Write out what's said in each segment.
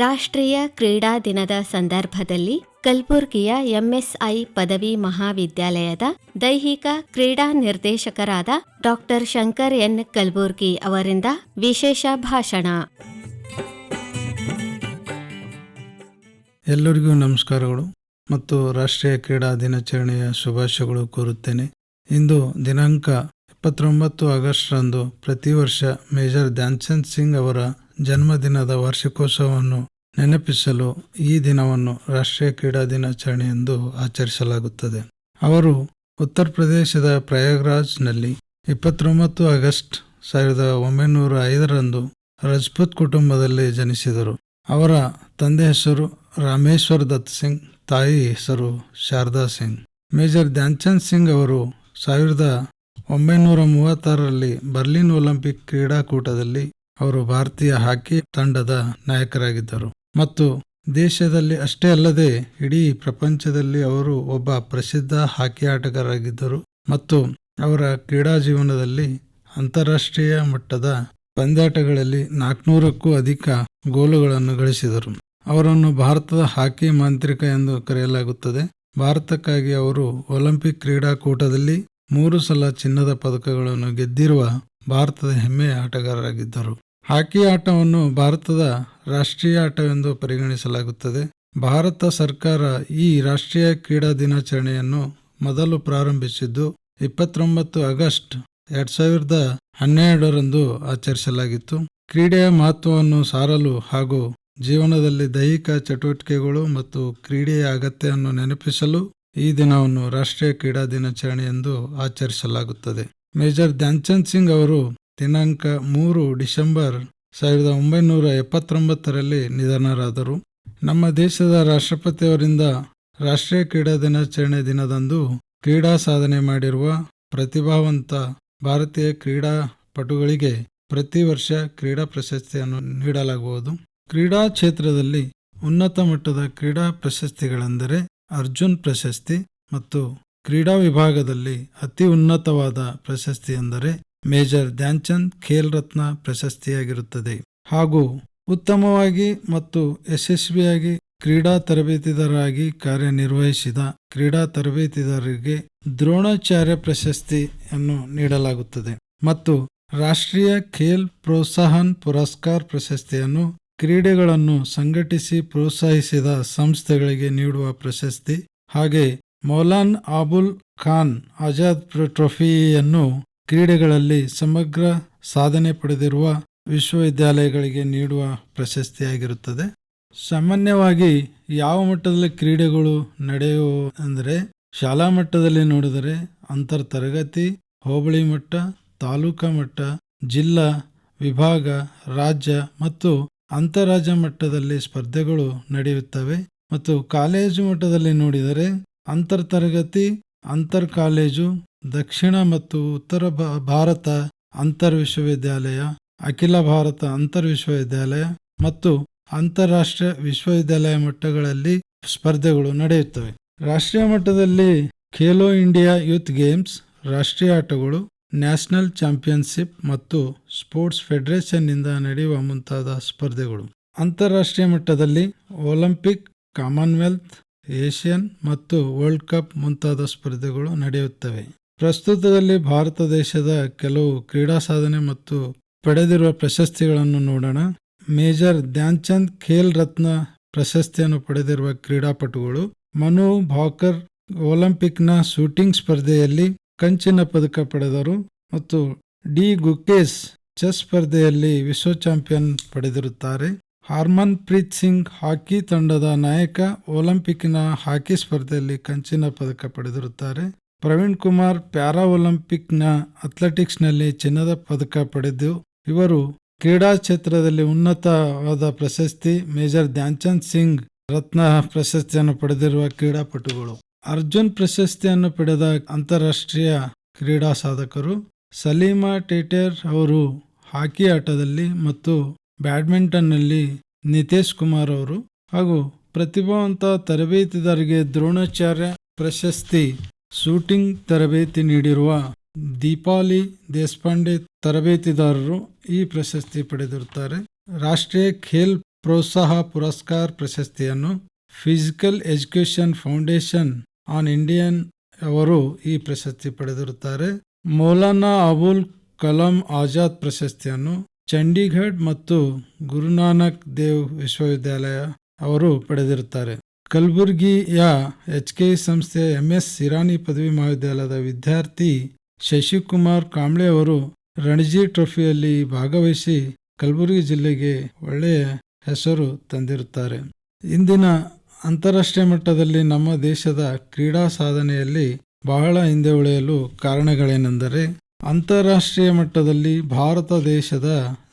ರಾಷ್ಟ್ರೀಯ ಕ್ರೀಡಾ ದಿನದ ಸಂದರ್ಭದಲ್ಲಿ ಕಲಬುರ್ಗಿಯ ಎಂಎಸ್ಐ ಪದವಿ ಮಹಾವಿದ್ಯಾಲಯದ ದೈಹಿಕ ಕ್ರೀಡಾ ನಿರ್ದೇಶಕರಾದ ಡಾಕ್ಟರ್ ಶಂಕರ್ ಎನ್ ಕಲ್ಬುರ್ಗಿ ಅವರಿಂದ ವಿಶೇಷ ಭಾಷಣ. ಎಲ್ಲರಿಗೂ ನಮಸ್ಕಾರಗಳು ಮತ್ತು ರಾಷ್ಟ್ರೀಯ ಕ್ರೀಡಾ ದಿನಾಚರಣೆಯ ಶುಭಾಶಯಗಳು ಕೋರುತ್ತೇನೆ. ಇಂದು ದಿನಾಂಕ ಇಪ್ಪತ್ತೊಂಬತ್ತು ಆಗಸ್ಟ್ರಂದು ಪ್ರತಿ ವರ್ಷ ಮೇಜರ್ ಧ್ಯಾನ್ಚಂದ್ ಸಿಂಗ್ ಅವರ ಜನ್ಮದಿನದ ವಾರ್ಷಿಕೋತ್ಸವವನ್ನು ನೆನಪಿಸಲು ಈ ದಿನವನ್ನು ರಾಷ್ಟ್ರೀಯ ಕ್ರೀಡಾ ದಿನಾಚರಣೆ ಎಂದು ಆಚರಿಸಲಾಗುತ್ತದೆ. ಅವರು ಉತ್ತರ ಪ್ರದೇಶದ ಪ್ರಯಾಗ್ರಾಜ್ನಲ್ಲಿ ಇಪ್ಪತ್ತೊಂಬತ್ತು ಆಗಸ್ಟ್ ಸಾವಿರದ ಒಂಬೈನೂರ ಐದರಂದು ರಜಪೂತ್ ಕುಟುಂಬದಲ್ಲಿ ಜನಿಸಿದರು. ಅವರ ತಂದೆ ಹೆಸರು ರಾಮೇಶ್ವರ್ ದತ್ ಸಿಂಗ್, ತಾಯಿ ಹೆಸರು ಶಾರದಾ ಸಿಂಗ್. ಮೇಜರ್ ಧ್ಯಾನ್ಚಂದ್ ಸಿಂಗ್ ಅವರು ಸಾವಿರದ ಒಂಬೈನೂರ ಮೂವತ್ತಾರರಲ್ಲಿ ಬರ್ಲಿನ್ ಒಲಿಂಪಿಕ್ ಕ್ರೀಡಾಕೂಟದಲ್ಲಿ ಅವರು ಭಾರತೀಯ ಹಾಕಿ ತಂಡದ ನಾಯಕರಾಗಿದ್ದರು. ಮತ್ತು ದೇಶದಲ್ಲಿ ಅಷ್ಟೇ ಅಲ್ಲದೆ ಇಡೀ ಪ್ರಪಂಚದಲ್ಲಿ ಅವರು ಒಬ್ಬ ಪ್ರಸಿದ್ಧ ಹಾಕಿ ಆಟಗಾರರಾಗಿದ್ದರು ಮತ್ತು ಅವರ ಕ್ರೀಡಾ ಜೀವನದಲ್ಲಿ ಅಂತಾರಾಷ್ಟ್ರೀಯ ಮಟ್ಟದ ಪಂದ್ಯಾಟಗಳಲ್ಲಿ ನಾಲ್ಕುನೂರಕ್ಕೂ ಅಧಿಕ ಗೋಲುಗಳನ್ನು ಗಳಿಸಿದರು. ಅವರನ್ನು ಭಾರತದ ಹಾಕಿ ಮಾಂತ್ರಿಕ ಎಂದು ಕರೆಯಲಾಗುತ್ತದೆ. ಭಾರತಕ್ಕಾಗಿ ಅವರು ಒಲಿಂಪಿಕ್ ಕ್ರೀಡಾಕೂಟದಲ್ಲಿ ಮೂರು ಸಲ ಚಿನ್ನದ ಪದಕಗಳನ್ನು ಗೆದ್ದಿರುವ ಭಾರತದ ಹೆಮ್ಮೆಯ ಆಟಗಾರರಾಗಿದ್ದರು. ಹಾಕಿ ಆಟವನ್ನು ಭಾರತದ ರಾಷ್ಟ್ರೀಯ ಆಟವೆಂದು ಪರಿಗಣಿಸಲಾಗುತ್ತದೆ. ಭಾರತ ಸರ್ಕಾರ ಈ ರಾಷ್ಟ್ರೀಯ ಕ್ರೀಡಾ ದಿನಾಚರಣೆಯನ್ನು ಮೊದಲು ಪ್ರಾರಂಭಿಸಿದ್ದು ಇಪ್ಪತ್ತೊಂಬತ್ತು ಆಗಸ್ಟ್ ಎರಡು ಸಾವಿರದ ಹನ್ನೆರಡರಂದು ಆಚರಿಸಲಾಗಿತ್ತು. ಕ್ರೀಡೆಯ ಮಹತ್ವವನ್ನು ಸಾರಲು ಹಾಗೂ ಜೀವನದಲ್ಲಿ ದೈಹಿಕ ಚಟುವಟಿಕೆಗಳು ಮತ್ತು ಕ್ರೀಡೆಯ ಅಗತ್ಯವನ್ನು ನೆನಪಿಸಲು ಈ ದಿನವನ್ನು ರಾಷ್ಟ್ರೀಯ ಕ್ರೀಡಾ ದಿನಾಚರಣೆ ಎಂದು ಆಚರಿಸಲಾಗುತ್ತದೆ. ಮೇಜರ್ ಧ್ಯಾನ್ಚಂದ್ ಸಿಂಗ್ ಅವರು ದಿನಾಂಕ ಮೂರು ಡಿಸೆಂಬರ್ ಸಾವಿರದ ಒಂಬೈನೂರ ಎಪ್ಪತ್ತೊಂಬತ್ತರಲ್ಲಿ ನಿಧನರಾದರು. ನಮ್ಮ ದೇಶದ ರಾಷ್ಟ್ರಪತಿಯವರಿಂದ ರಾಷ್ಟ್ರೀಯ ಕ್ರೀಡಾ ದಿನಾಚರಣೆ ದಿನದಂದು ಕ್ರೀಡಾ ಸಾಧನೆ ಮಾಡಿರುವ ಪ್ರತಿಭಾವಂತ ಭಾರತೀಯ ಕ್ರೀಡಾಪಟುಗಳಿಗೆ ಪ್ರತಿ ವರ್ಷ ಕ್ರೀಡಾ ಪ್ರಶಸ್ತಿಯನ್ನು ನೀಡಲಾಗುವುದು. ಕ್ರೀಡಾ ಕ್ಷೇತ್ರದಲ್ಲಿ ಉನ್ನತ ಮಟ್ಟದ ಕ್ರೀಡಾ ಪ್ರಶಸ್ತಿಗಳೆಂದರೆ ಅರ್ಜುನ್ ಪ್ರಶಸ್ತಿ ಮತ್ತು ಕ್ರೀಡಾ ವಿಭಾಗದಲ್ಲಿ ಅತಿ ಉನ್ನತವಾದ ಪ್ರಶಸ್ತಿ ಎಂದರೆ ಮೇಜರ್ ಧ್ಯಾನ್ಚಂದ್ ಖೇಲ್ ರತ್ನ ಪ್ರಶಸ್ತಿಯಾಗಿರುತ್ತದೆ. ಹಾಗೂ ಉತ್ತಮವಾಗಿ ಮತ್ತು ಯಶಸ್ವಿಯಾಗಿ ಕ್ರೀಡಾ ತರಬೇತಿದಾರರಾಗಿ ಕಾರ್ಯನಿರ್ವಹಿಸಿದ ಕ್ರೀಡಾ ತರಬೇತಿದಾರರಿಗೆ ದ್ರೋಣಾಚಾರ್ಯ ಪ್ರಶಸ್ತಿಯನ್ನು ನೀಡಲಾಗುತ್ತದೆ. ಮತ್ತು ರಾಷ್ಟ್ರೀಯ ಖೇಲ್ ಪ್ರೋತ್ಸಾಹನ್ ಪುರಸ್ಕಾರ್ ಪ್ರಶಸ್ತಿಯನ್ನು ಕ್ರೀಡೆಗಳನ್ನು ಸಂಘಟಿಸಿ ಪ್ರೋತ್ಸಾಹಿಸಿದ ಸಂಸ್ಥೆಗಳಿಗೆ ನೀಡುವ ಪ್ರಶಸ್ತಿ ಹಾಗೆ ಮೌಲಾನ್ ಅಬುಲ್ ಖಾನ್ ಆಜಾದ್ ಟ್ರೋಫಿಯನ್ನು ಕ್ರೀಡೆಗಳಲ್ಲಿ ಸಮಗ್ರ ಸಾಧನೆ ಪಡೆದಿರುವ ವಿಶ್ವವಿದ್ಯಾಲಯಗಳಿಗೆ ನೀಡುವ ಪ್ರಶಸ್ತಿಯಾಗಿರುತ್ತದೆ. ಸಾಮಾನ್ಯವಾಗಿ ಯಾವ ಮಟ್ಟದಲ್ಲಿ ಕ್ರೀಡೆಗಳು ನಡೆಯುವ ಅಂದರೆ ಶಾಲಾ ಮಟ್ಟದಲ್ಲಿ ನೋಡಿದರೆ ಅಂತರ್ ತರಗತಿ ಹೋಬಳಿ ಮಟ್ಟ, ತಾಲೂಕಾ ಮಟ್ಟ, ಜಿಲ್ಲಾ, ವಿಭಾಗ, ರಾಜ್ಯ ಮತ್ತು ಅಂತಾರಾಜ್ಯ ಮಟ್ಟದಲ್ಲಿ ಸ್ಪರ್ಧೆಗಳು ನಡೆಯುತ್ತವೆ. ಮತ್ತು ಕಾಲೇಜು ಮಟ್ಟದಲ್ಲಿ ನೋಡಿದರೆ ಅಂತರ್ ತರಗತಿ ಅಂತರ್ ಕಾಲೇಜು ದಕ್ಷಿಣ ಮತ್ತು ಉತ್ತರ ಭಾರತ ಅಂತರ್ ವಿಶ್ವವಿದ್ಯಾಲಯ ಅಖಿಲ ಭಾರತ ಅಂತರ್ ವಿಶ್ವವಿದ್ಯಾಲಯ ಮತ್ತು ಅಂತಾರಾಷ್ಟ್ರೀಯ ವಿಶ್ವವಿದ್ಯಾಲಯ ಮಟ್ಟಗಳಲ್ಲಿ ಸ್ಪರ್ಧೆಗಳು ನಡೆಯುತ್ತವೆ. ರಾಷ್ಟ್ರೀಯ ಮಟ್ಟದಲ್ಲಿ ಖೇಲೋ ಇಂಡಿಯಾ ಯೂತ್ ಗೇಮ್ಸ್, ರಾಷ್ಟ್ರೀಯ ಆಟಗಳು, ನ್ಯಾಷನಲ್ ಚಾಂಪಿಯನ್ಶಿಪ್ ಮತ್ತು ಸ್ಪೋರ್ಟ್ಸ್ ಫೆಡರೇಷನ್ನಿಂದ ನಡೆಯುವ ಮುಂತಾದ ಸ್ಪರ್ಧೆಗಳು. ಅಂತಾರಾಷ್ಟ್ರೀಯ ಮಟ್ಟದಲ್ಲಿ ಒಲಿಂಪಿಕ್, ಕಾಮನ್ವೆಲ್ತ್, ಏಷ್ಯನ್ ಮತ್ತು ವರ್ಲ್ಡ್ ಕಪ್ ಮುಂತಾದ ಸ್ಪರ್ಧೆಗಳು ನಡೆಯುತ್ತವೆ. ಪ್ರಸ್ತುತದಲ್ಲಿ ಭಾರತ ದೇಶದ ಕೆಲವು ಕ್ರೀಡಾ ಸಾಧನೆ ಮತ್ತು ಪಡೆದಿರುವ ಪ್ರಶಸ್ತಿಗಳನ್ನು ನೋಡೋಣ. ಮೇಜರ್ ಧ್ಯಾನ್ಚಂದ್ ಖೇಲ್ ರತ್ನ ಪ್ರಶಸ್ತಿಯನ್ನು ಪಡೆದಿರುವ ಕ್ರೀಡಾಪಟುಗಳು ಮನು ಭಾಕರ್ ಒಲಿಂಪಿಕ್ನ ಶೂಟಿಂಗ್ ಸ್ಪರ್ಧೆಯಲ್ಲಿ ಕಂಚಿನ ಪದಕ ಪಡೆದರು ಮತ್ತು ಡಿ ಗುಕೇಶ್ ಚೆಸ್ ಸ್ಪರ್ಧೆಯಲ್ಲಿ ವಿಶ್ವ ಚಾಂಪಿಯನ್ ಪಡೆದಿರುತ್ತಾರೆ. ಹರ್ಮನ್ ಪ್ರೀತ್ ಸಿಂಗ್ ಹಾಕಿ ತಂಡದ ನಾಯಕ ಒಲಿಂಪಿಕ್ನ ಹಾಕಿ ಸ್ಪರ್ಧೆಯಲ್ಲಿ ಕಂಚಿನ ಪದಕ ಪಡೆದಿರುತ್ತಾರೆ. ಪ್ರವೀಣ್ ಕುಮಾರ್ ಪ್ಯಾರಾ ಒಲಿಂಪಿಕ್ನ ಅಥ್ಲೆಟಿಕ್ಸ್ನಲ್ಲಿ ಚಿನ್ನದ ಪದಕ ಪಡೆದು, ಇವರು ಕ್ರೀಡಾ ಕ್ಷೇತ್ರದಲ್ಲಿ ಉನ್ನತವಾದ ಪ್ರಶಸ್ತಿ ಮೇಜರ್ ಧ್ಯಾನ್ಚಂದ್ ಸಿಂಗ್ ರತ್ನ ಪ್ರಶಸ್ತಿಯನ್ನು ಪಡೆದಿರುವ ಕ್ರೀಡಾಪಟುಗಳು. ಅರ್ಜುನ್ ಪ್ರಶಸ್ತಿಯನ್ನು ಪಡೆದ ಅಂತಾರಾಷ್ಟ್ರೀಯ ಕ್ರೀಡಾ ಸಾಧಕರು ಸಲೀಮಾ ಟೇಟರ್ ಅವರು ಹಾಕಿ ಆಟದಲ್ಲಿ ಮತ್ತು ಬ್ಯಾಡ್ಮಿಂಟನ್ನಲ್ಲಿ ನಿತೇಶ್ ಕುಮಾರ್ ಅವರು ಹಾಗೂ ಪ್ರತಿಭಾವಂತ ತರಬೇತಿದಾರರಿಗೆ ದ್ರೋಣಾಚಾರ್ಯ ಪ್ರಶಸ್ತಿ ಶೂಟಿಂಗ್ ತರಬೇತಿ ನೀಡಿರುವ ದೀಪಾಲಿ ದೇಶಪಾಂಡೆ ತರಬೇತಿದಾರರು ಈ ಪ್ರಶಸ್ತಿ ಪಡೆದಿರುತ್ತಾರೆ. ರಾಷ್ಟ್ರೀಯ ಖೇಲ್ ಪ್ರೋತ್ಸಾಹ ಪುರಸ್ಕಾರ ಪ್ರಶಸ್ತಿಯನ್ನು physical education foundation on Indian ಅವರು ಈ ಪ್ರಶಸ್ತಿ ಪಡೆದಿರುತ್ತಾರೆ. ಮೌಲಾನಾ ಅಬುಲ್ ಕಲಾಂ ಆಜಾದ್ ಪ್ರಶಸ್ತಿಯನ್ನು ಚಂಡೀಗಢ್ ಮತ್ತು ಗುರುನಾನಕ್ ದೇವ್ ವಿಶ್ವವಿದ್ಯಾಲಯ ಅವರು ಪಡೆದಿರುತ್ತಾರೆ. ಕಲಬುರ್ಗಿಯ ಎಚ್ ಕೆ ಸಂಸ್ಥೆಯ ಎಂ ಎಸ್ ಸಿರಾನಿ ಪದವಿ ಮಹಾವಿದ್ಯಾಲಯದ ವಿದ್ಯಾರ್ಥಿ ಶಶಿಕುಮಾರ್ ಕಾಂಬ್ಳೆ ಅವರು ರಣಜಿ ಟ್ರೋಫಿಯಲ್ಲಿ ಭಾಗವಹಿಸಿ ಕಲಬುರಗಿ ಜಿಲ್ಲೆಗೆ ಒಳ್ಳೆಯ ಹೆಸರು ತಂದಿರುತ್ತಾರೆ. ಇಂದಿನ ಅಂತಾರಾಷ್ಟ್ರೀಯ ಮಟ್ಟದಲ್ಲಿ ನಮ್ಮ ದೇಶದ ಕ್ರೀಡಾ ಸಾಧನೆಯಲ್ಲಿ ಬಹಳ ಹಿಂದೆ ಉಳಿಯಲು ಕಾರಣಗಳೇನೆಂದರೆ, ಅಂತಾರಾಷ್ಟ್ರೀಯ ಮಟ್ಟದಲ್ಲಿ ಭಾರತ ದೇಶದ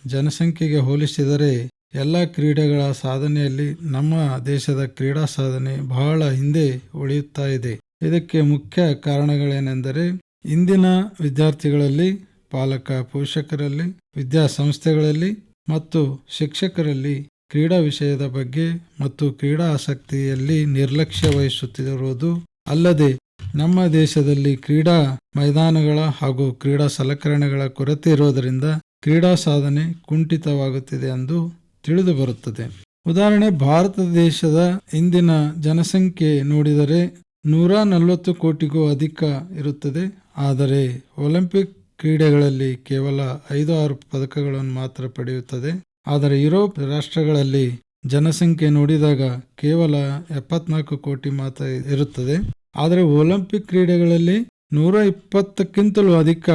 ಜನಸಂಖ್ಯೆಗೆ ಹೋಲಿಸಿದರೆ ಎಲ್ಲ ಕ್ರೀಡೆಗಳ ಸಾಧನೆಯಲ್ಲಿ ನಮ್ಮ ದೇಶದ ಕ್ರೀಡಾ ಸಾಧನೆ ಬಹಳ ಹಿಂದೆ ಉಳಿಯುತ್ತಾ ಇದೆ. ಇದಕ್ಕೆ ಮುಖ್ಯ ಕಾರಣಗಳೇನೆಂದರೆ, ಇಂದಿನ ವಿದ್ಯಾರ್ಥಿಗಳಲ್ಲಿ, ಪಾಲಕ ಪೋಷಕರಲ್ಲಿ, ವಿದ್ಯಾಸಂಸ್ಥೆಗಳಲ್ಲಿ ಮತ್ತು ಶಿಕ್ಷಕರಲ್ಲಿ ಕ್ರೀಡಾ ವಿಷಯದ ಬಗ್ಗೆ ಮತ್ತು ಕ್ರೀಡಾ ಆಸಕ್ತಿಯಲ್ಲಿ ನಿರ್ಲಕ್ಷ್ಯ ವಹಿಸುತ್ತಿರುವುದು ಅಲ್ಲದೆ, ನಮ್ಮ ದೇಶದಲ್ಲಿ ಕ್ರೀಡಾ ಮೈದಾನಗಳ ಹಾಗೂ ಕ್ರೀಡಾ ಸಲಕರಣೆಗಳ ಕೊರತೆ ಇರುವುದರಿಂದ ಕ್ರೀಡಾ ಸಾಧನೆ ಕುಂಠಿತವಾಗುತ್ತಿದೆ ಎಂದು ತಿಳಿದು ಬರುತ್ತದೆ. ಉದಾಹರಣೆ ಭಾರತ ದೇಶದ ಇಂದಿನ ಜನಸಂಖ್ಯೆ ನೋಡಿದರೆ ನೂರ ನಲವತ್ತು ಕೋಟಿಗೂ ಅಧಿಕ ಇರುತ್ತದೆ. ಆದರೆ ಒಲಿಂಪಿಕ್ ಕ್ರೀಡೆಗಳಲ್ಲಿ ಕೇವಲ ಐದು ಆರು ಪದಕಗಳನ್ನು ಮಾತ್ರ ಪಡೆಯುತ್ತದೆ. ಆದರೆ ಯುರೋಪ್ ರಾಷ್ಟ್ರಗಳಲ್ಲಿ ಜನಸಂಖ್ಯೆ ನೋಡಿದಾಗ ಕೇವಲ ಎಪ್ಪತ್ನಾಲ್ಕು ಕೋಟಿ ಮಾತ್ರ ಇರುತ್ತದೆ. ಆದರೆ ಒಲಿಂಪಿಕ್ ಕ್ರೀಡೆಗಳಲ್ಲಿ ನೂರ ಇಪ್ಪತ್ತಕ್ಕಿಂತಲೂ ಅಧಿಕ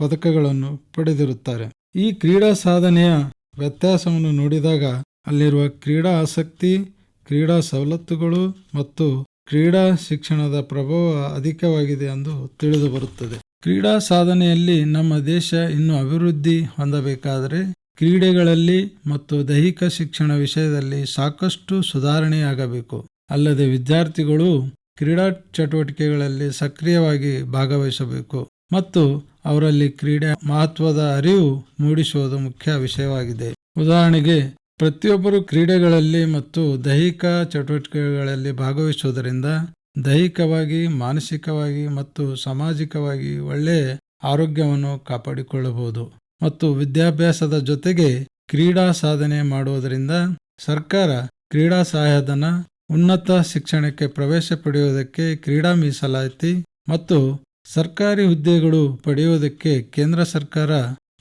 ಪದಕಗಳನ್ನು ಪಡೆದಿರುತ್ತಾರೆ. ಈ ಕ್ರೀಡಾ ಸಾಧನೆಯ ವ್ಯತ್ಯಾಸವನ್ನು ನೋಡಿದಾಗ ಅಲ್ಲಿರುವ ಕ್ರೀಡಾ ಆಸಕ್ತಿ, ಕ್ರೀಡಾ ಸವಲತ್ತುಗಳು ಮತ್ತು ಕ್ರೀಡಾ ಶಿಕ್ಷಣದ ಪ್ರಭಾವ ಅಧಿಕವಾಗಿದೆ ಎಂದು ತಿಳಿದು ಬರುತ್ತದೆ. ಕ್ರೀಡಾ ಸಾಧನೆಯಲ್ಲಿ ನಮ್ಮ ದೇಶ ಇನ್ನೂ ಅಭಿವೃದ್ಧಿ ಹೊಂದಬೇಕಾದರೆ ಕ್ರೀಡೆಗಳಲ್ಲಿ ಮತ್ತು ದೈಹಿಕ ಶಿಕ್ಷಣ ವಿಷಯದಲ್ಲಿ ಸಾಕಷ್ಟು ಸುಧಾರಣೆಯಾಗಬೇಕು. ಅಲ್ಲದೆ ವಿದ್ಯಾರ್ಥಿಗಳು ಕ್ರೀಡಾ ಚಟುವಟಿಕೆಗಳಲ್ಲಿ ಸಕ್ರಿಯವಾಗಿ ಭಾಗವಹಿಸಬೇಕು. ಮತ್ತು ಅವರಲ್ಲಿ ಕ್ರೀಡೆ ಮಹತ್ವದ ಅರಿವು ಮೂಡಿಸುವುದು ಮುಖ್ಯ ವಿಷಯವಾಗಿದೆ. ಉದಾಹರಣೆಗೆ, ಪ್ರತಿಯೊಬ್ಬರು ಕ್ರೀಡೆಗಳಲ್ಲಿ ಮತ್ತು ದೈಹಿಕ ಚಟುವಟಿಕೆಗಳಲ್ಲಿ ಭಾಗವಹಿಸುವುದರಿಂದ ದೈಹಿಕವಾಗಿ, ಮಾನಸಿಕವಾಗಿ ಮತ್ತು ಸಾಮಾಜಿಕವಾಗಿ ಒಳ್ಳೆಯ ಆರೋಗ್ಯವನ್ನು ಕಾಪಾಡಿಕೊಳ್ಳಬಹುದು. ಮತ್ತು ವಿದ್ಯಾಭ್ಯಾಸದ ಜೊತೆಗೆ ಕ್ರೀಡಾ ಸಾಧನೆ ಮಾಡುವುದರಿಂದ ಸರ್ಕಾರ ಕ್ರೀಡಾ ಸಹಾಯಧನ, ಉನ್ನತ ಶಿಕ್ಷಣಕ್ಕೆ ಪ್ರವೇಶ ಪಡೆಯುವುದಕ್ಕೆ ಕ್ರೀಡಾ ಮೀಸಲಾತಿ ಮತ್ತು ಸರ್ಕಾರಿ ಹುದ್ದೆಗಳು ಪಡೆಯುವುದಕ್ಕೆ ಕೇಂದ್ರ ಸರ್ಕಾರ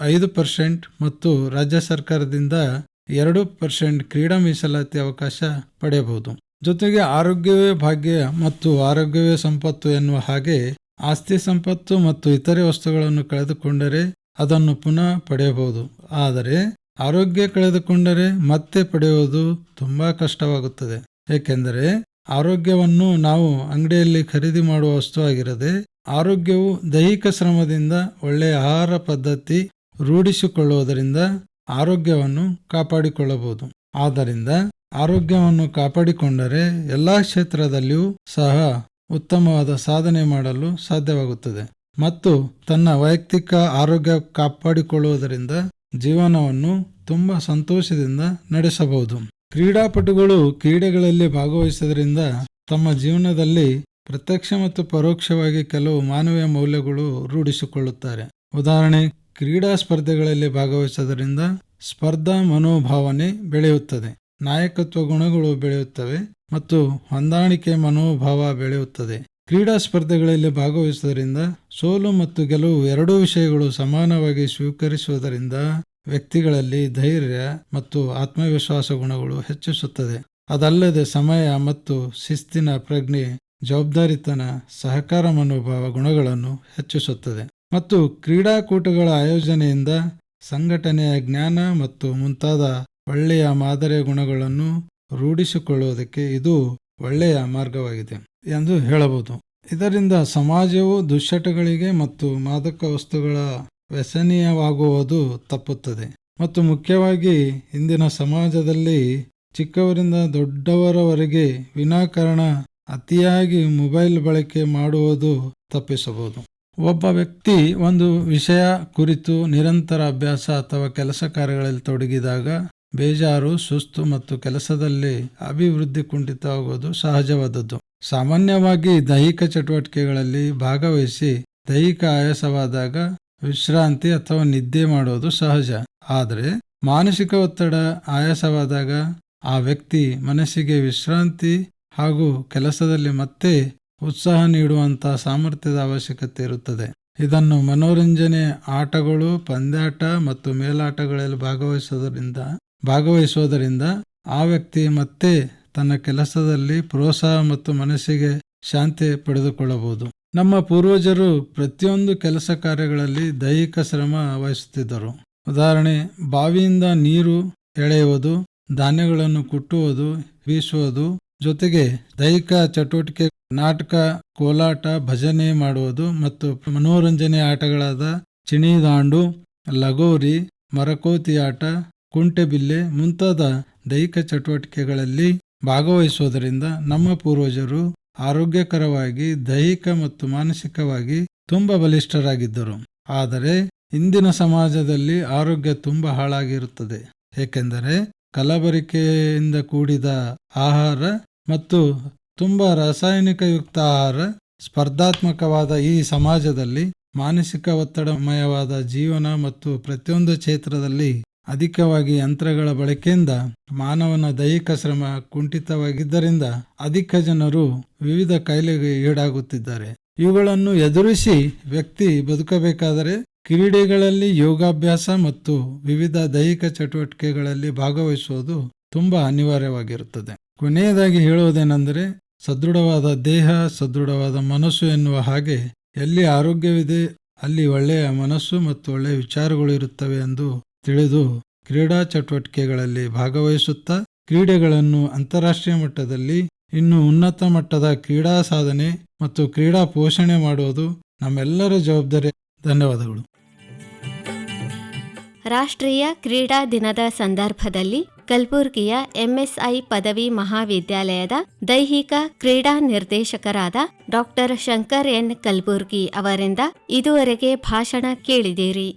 ಐದು ಪರ್ಸೆಂಟ್ ಮತ್ತು ರಾಜ್ಯ ಸರ್ಕಾರದಿಂದ ಎರಡು ಪರ್ಸೆಂಟ್ ಕ್ರೀಡಾ ಮೀಸಲಾತಿ ಅವಕಾಶ ಪಡೆಯಬಹುದು. ಜೊತೆಗೆ ಆರೋಗ್ಯವೇ ಭಾಗ್ಯ ಮತ್ತು ಆರೋಗ್ಯವೇ ಸಂಪತ್ತು ಎನ್ನುವ ಹಾಗೆ ಆಸ್ತಿ ಸಂಪತ್ತು ಮತ್ತು ಇತರೆ ವಸ್ತುಗಳನ್ನು ಕಳೆದುಕೊಂಡರೆ ಅದನ್ನು ಪುನಃ ಪಡೆಯಬಹುದು. ಆದರೆ ಆರೋಗ್ಯ ಕಳೆದುಕೊಂಡರೆ ಮತ್ತೆ ಪಡೆಯುವುದು ತುಂಬಾ ಕಷ್ಟವಾಗುತ್ತದೆ. ಏಕೆಂದರೆ ಆರೋಗ್ಯವನ್ನು ನಾವು ಅಂಗಡಿಯಲ್ಲಿ ಖರೀದಿ ಮಾಡುವ ವಸ್ತು ಆಗಿರದೆ ಆರೋಗ್ಯವು ದೈಹಿಕ ಶ್ರಮದಿಂದ ಒಳ್ಳೆಯ ಆಹಾರ ಪದ್ಧತಿ ರೂಢಿಸಿಕೊಳ್ಳುವುದರಿಂದ ಆರೋಗ್ಯವನ್ನು ಕಾಪಾಡಿಕೊಳ್ಳಬಹುದು. ಆದ್ದರಿಂದ ಆರೋಗ್ಯವನ್ನು ಕಾಪಾಡಿಕೊಂಡರೆ ಎಲ್ಲಾ ಕ್ಷೇತ್ರದಲ್ಲಿಯೂ ಸಹ ಉತ್ತಮವಾದ ಸಾಧನೆ ಮಾಡಲು ಸಾಧ್ಯವಾಗುತ್ತದೆ ಮತ್ತು ತನ್ನ ವೈಯಕ್ತಿಕ ಆರೋಗ್ಯ ಕಾಪಾಡಿಕೊಳ್ಳುವುದರಿಂದ ಜೀವನವನ್ನು ತುಂಬ ಸಂತೋಷದಿಂದ ನಡೆಸಬಹುದು. ಕ್ರೀಡಾಪಟುಗಳು ಕ್ರೀಡೆಗಳಲ್ಲಿ ಭಾಗವಹಿಸುವುದರಿಂದ ತಮ್ಮ ಜೀವನದಲ್ಲಿ ಪ್ರತ್ಯಕ್ಷ ಮತ್ತು ಪರೋಕ್ಷವಾಗಿ ಕೆಲವು ಮಾನವೀಯ ಮೌಲ್ಯಗಳು ರೂಢಿಸಿಕೊಳ್ಳುತ್ತಾರೆ. ಉದಾಹರಣೆ, ಕ್ರೀಡಾ ಸ್ಪರ್ಧೆಗಳಲ್ಲಿ ಭಾಗವಹಿಸುವುದರಿಂದ ಸ್ಪರ್ಧಾ ಮನೋಭಾವನೆ ಬೆಳೆಯುತ್ತದೆ. ನಾಯಕತ್ವ ಗುಣಗಳು ಬೆಳೆಯುತ್ತವೆ ಮತ್ತು ಹೊಂದಾಣಿಕೆ ಮನೋಭಾವ ಬೆಳೆಯುತ್ತದೆ. ಕ್ರೀಡಾ ಸ್ಪರ್ಧೆಗಳಲ್ಲಿ ಭಾಗವಹಿಸುವುದರಿಂದ ಸೋಲು ಮತ್ತು ಗೆಲುವು ಎರಡೂ ವಿಷಯಗಳು ಸಮಾನವಾಗಿ ಸ್ವೀಕರಿಸುವುದರಿಂದ ವ್ಯಕ್ತಿಗಳಲ್ಲಿ ಧೈರ್ಯ ಮತ್ತು ಆತ್ಮವಿಶ್ವಾಸ ಗುಣಗಳು ಹೆಚ್ಚಿಸುತ್ತದೆ. ಅದಲ್ಲದೆ ಸಮಯ ಮತ್ತು ಶಿಸ್ತಿನ ಪ್ರಜ್ಞೆ ಜವಾಬ್ದಾರಿತನ, ಸಹಕಾರ ಮನೋಭಾವ ಗುಣಗಳನ್ನು ಹೆಚ್ಚಿಸುತ್ತದೆ ಮತ್ತು ಕ್ರೀಡಾಕೂಟಗಳ ಆಯೋಜನೆಯಿಂದ ಸಂಘಟನೆಯ ಜ್ಞಾನ ಮತ್ತು ಮುಂತಾದ ಒಳ್ಳೆಯ ಮಾದರಿಯ ಗುಣಗಳನ್ನು ರೂಢಿಸಿಕೊಳ್ಳುವುದಕ್ಕೆ ಇದು ಒಳ್ಳೆಯ ಮಾರ್ಗವಾಗಿದೆ ಎಂದು ಹೇಳಬಹುದು. ಇದರಿಂದ ಸಮಾಜವು ದುಶ್ಚಟಗಳಿಗೆ ಮತ್ತು ಮಾದಕ ವಸ್ತುಗಳ ವ್ಯಸನೀಯವಾಗುವುದು ತಪ್ಪುತ್ತದೆ ಮತ್ತು ಮುಖ್ಯವಾಗಿ ಇಂದಿನ ಸಮಾಜದಲ್ಲಿ ಚಿಕ್ಕವರಿಂದ ದೊಡ್ಡವರವರೆಗೆ ವಿನಾಕಾರಣ ಅತಿಯಾಗಿ ಮೊಬೈಲ್ ಬಳಕೆ ಮಾಡುವುದು ತಪ್ಪಿಸಬಹುದು. ಒಬ್ಬ ವ್ಯಕ್ತಿ ಒಂದು ವಿಷಯ ಕುರಿತು ನಿರಂತರ ಅಭ್ಯಾಸ ಅಥವಾ ಕೆಲಸ ಕಾರ್ಯಗಳಲ್ಲಿ ತೊಡಗಿದಾಗ ಬೇಜಾರು, ಸುಸ್ತು ಮತ್ತು ಕೆಲಸದಲ್ಲಿ ಅಭಿವೃದ್ಧಿ ಕುಂಠಿತವಾಗುವುದು ಸಹಜವಾದದ್ದು. ಸಾಮಾನ್ಯವಾಗಿ ದೈಹಿಕ ಚಟುವಟಿಕೆಗಳಲ್ಲಿ ಭಾಗವಹಿಸಿ ದೈಹಿಕ ಆಯಾಸವಾದಾಗ ವಿಶ್ರಾಂತಿ ಅಥವಾ ನಿದ್ದೆ ಮಾಡುವುದು ಸಹಜ. ಆದರೆ ಮಾನಸಿಕ ಒತ್ತಡ, ಆಯಾಸವಾದಾಗ ಆ ವ್ಯಕ್ತಿ ಮನಸ್ಸಿಗೆ ವಿಶ್ರಾಂತಿ ಹಾಗೂ ಕೆಲಸದಲ್ಲಿ ಮತ್ತೆ ಉತ್ಸಾಹ ನೀಡುವಂಥ ಸಾಮರ್ಥ್ಯದ ಅವಶ್ಯಕತೆ ಇರುತ್ತದೆ. ಇದನ್ನು ಮನೋರಂಜನೆ ಆಟಗಳು, ಪಂದ್ಯಾಟ ಮತ್ತು ಮೇಲಾಟಗಳಲ್ಲಿ ಭಾಗವಹಿಸೋದರಿಂದ ಭಾಗವಹಿಸುವುದರಿಂದ ಆ ವ್ಯಕ್ತಿ ಮತ್ತೆ ತನ್ನ ಕೆಲಸದಲ್ಲಿ ಪ್ರೋತ್ಸಾಹ ಮತ್ತು ಮನಸ್ಸಿಗೆ ಶಾಂತಿ ಪಡೆದುಕೊಳ್ಳಬಹುದು. ನಮ್ಮ ಪೂರ್ವಜರು ಪ್ರತಿಯೊಂದು ಕೆಲಸ ಕಾರ್ಯಗಳಲ್ಲಿ ದೈಹಿಕ ಶ್ರಮ ವಹಿಸುತ್ತಿದ್ದರು. ಉದಾಹರಣೆ, ಬಾವಿಯಿಂದ ನೀರು ಎಳೆಯುವುದು, ಧಾನ್ಯಗಳನ್ನು ಕುಟ್ಟುವುದು, ಬೀಸುವುದು ಜೊತೆಗೆ ದೈಹಿಕ ಚಟುವಟಿಕೆ, ನಾಟಕ, ಕೋಲಾಟ, ಭಜನೆ ಮಾಡುವುದು ಮತ್ತು ಮನೋರಂಜನೆ ಆಟಗಳಾದ ಚಿಣಿದಾಂಡು, ಲಗೋರಿ, ಮರಕೋತಿ ಆಟ ಕುಂಟೆಬಿಲ್ಲೆ ಮುಂತಾದ ದೈಹಿಕ ಚಟುವಟಿಕೆಗಳಲ್ಲಿ ಭಾಗವಹಿಸುವುದರಿಂದ ನಮ್ಮ ಪೂರ್ವಜರು ಆರೋಗ್ಯಕರವಾಗಿ, ದೈಹಿಕ ಮತ್ತು ಮಾನಸಿಕವಾಗಿ ತುಂಬ ಬಲಿಷ್ಠರಾಗಿದ್ದರು. ಆದರೆ ಇಂದಿನ ಸಮಾಜದಲ್ಲಿ ಆರೋಗ್ಯ ತುಂಬ ಹಾಳಾಗಿರುತ್ತದೆ. ಏಕೆಂದರೆ ಕಲಬರಿಕೆಯಿಂದ ಕೂಡಿದ ಆಹಾರ ಮತ್ತು ತುಂಬ ರಾಸಾಯನಿಕಯುಕ್ತ ಆಹಾರ ಸ್ಪರ್ಧಾತ್ಮಕವಾದ ಈ ಸಮಾಜದಲ್ಲಿ ಮಾನಸಿಕ ಒತ್ತಡಮಯವಾದ ಜೀವನ ಮತ್ತು ಪ್ರತಿಯೊಂದು ಕ್ಷೇತ್ರದಲ್ಲಿ ಅಧಿಕವಾಗಿ ಯಂತ್ರಗಳ ಬಳಕೆಯಿಂದ ಮಾನವನ ದೈಹಿಕ ಶ್ರಮ ಕುಂಠಿತವಾಗಿದ್ದರಿಂದ ಅಧಿಕ ಜನರು ವಿವಿಧ ಕಾಯಿಲೆಗೆ ಈಡಾಗುತ್ತಿದ್ದಾರೆ. ಇವುಗಳನ್ನು ಎದುರಿಸಿ ವ್ಯಕ್ತಿ ಬದುಕಬೇಕಾದರೆ ಕ್ರೀಡೆಗಳಲ್ಲಿ ಯೋಗಾಭ್ಯಾಸ ಮತ್ತು ವಿವಿಧ ದೈಹಿಕ ಚಟುವಟಿಕೆಗಳಲ್ಲಿ ಭಾಗವಹಿಸುವುದು ತುಂಬಾ ಅನಿವಾರ್ಯವಾಗಿರುತ್ತದೆ. ಕೊನೆಯದಾಗಿ ಹೇಳುವುದೇನೆಂದರೆ, ಸದೃಢವಾದ ದೇಹ, ಸದೃಢವಾದ ಮನಸ್ಸು ಎನ್ನುವ ಹಾಗೆ ಎಲ್ಲಿ ಆರೋಗ್ಯವಿದೆ, ಅಲ್ಲಿ ಒಳ್ಳೆಯ ಮನಸ್ಸು ಮತ್ತು ಒಳ್ಳೆಯ ವಿಚಾರಗಳು ಇರುತ್ತವೆ ಎಂದು ತಿಳಿದು ಕ್ರೀಡಾ ಚಟುವಟಿಕೆಗಳಲ್ಲಿ ಭಾಗವಹಿಸುತ್ತಾ, ಕ್ರೀಡೆಗಳನ್ನು ಅಂತಾರಾಷ್ಟ್ರೀಯ ಮಟ್ಟದಲ್ಲಿ ಇನ್ನು ಉನ್ನತ ಮಟ್ಟದ ಕ್ರೀಡಾ ಸಾಧನೆ ಮತ್ತು ಕ್ರೀಡಾ ಪೋಷಣೆ ಮಾಡುವುದು ನಮ್ಮೆಲ್ಲರ ಜವಾಬ್ದಾರಿ. ಧನ್ಯವಾದಗಳು. ರಾಷ್ಟ್ರೀಯ ಕ್ರೀಡಾ ದಿನದ ಸಂದರ್ಭದಲ್ಲಿ ಕಲಬುರ್ಗಿಯ ಎಂಎಸ್ಐ ಪದವಿ ಮಹಾವಿದ್ಯಾಲಯದ ದೈಹಿಕ ಕ್ರೀಡಾ ನಿರ್ದೇಶಕರಾದ ಡಾಕ್ಟರ್ ಶಂಕರ್ ಎನ್ ಕಲಬುರ್ಗಿ ಅವರಿಂದ ಇದುವರೆಗೆ ಭಾಷಣ ಕೇಳಿದಿರಿ